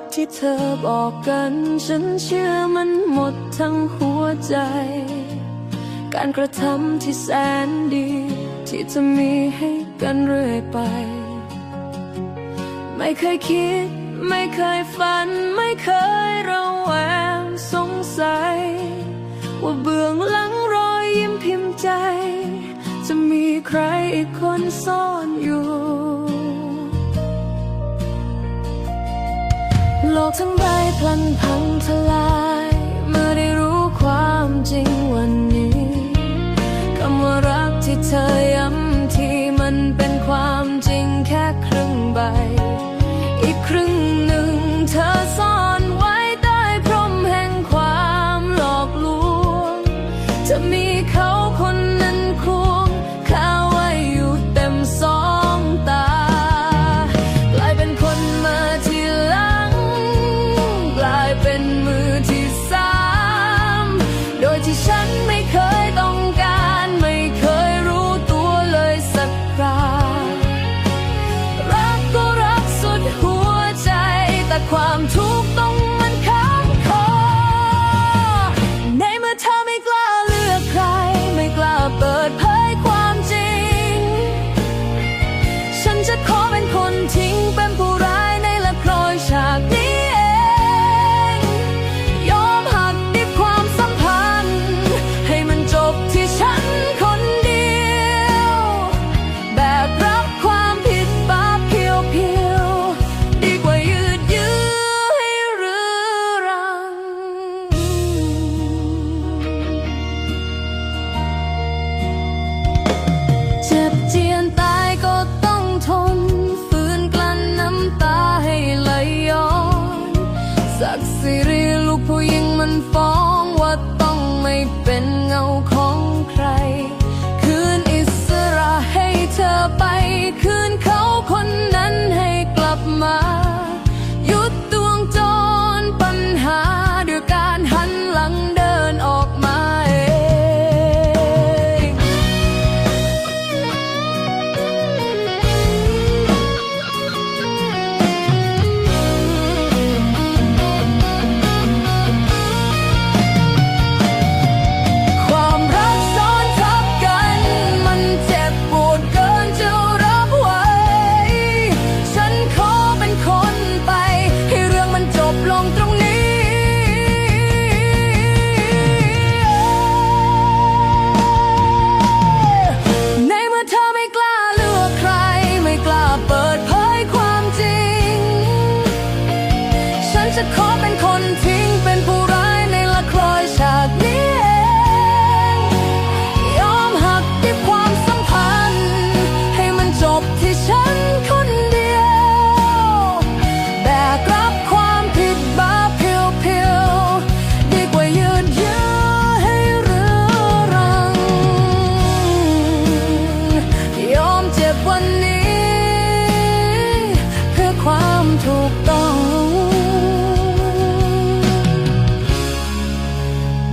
กที่เธอบอกกัน ฉันเชื่อมันหมดทั้งหัวใจ การกระทำที่แสนดี ที่จะมีให้กันเรื่อยไป ไม่เคยคิด ไม่เคยฝัน ไม่เคยระแวงสงสัย ว่าเบื้องหลังรอยยิ้มพิมพ์ใจ จะมีใครอีกคนซ่อนอยู่ กทั้งใบพลันพังทลาย เมื่อได้รู้ความจริงวันนี้ จะขอเป็นคนที่ сыры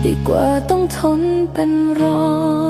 ดีกว่าต้องทนเป็นรอ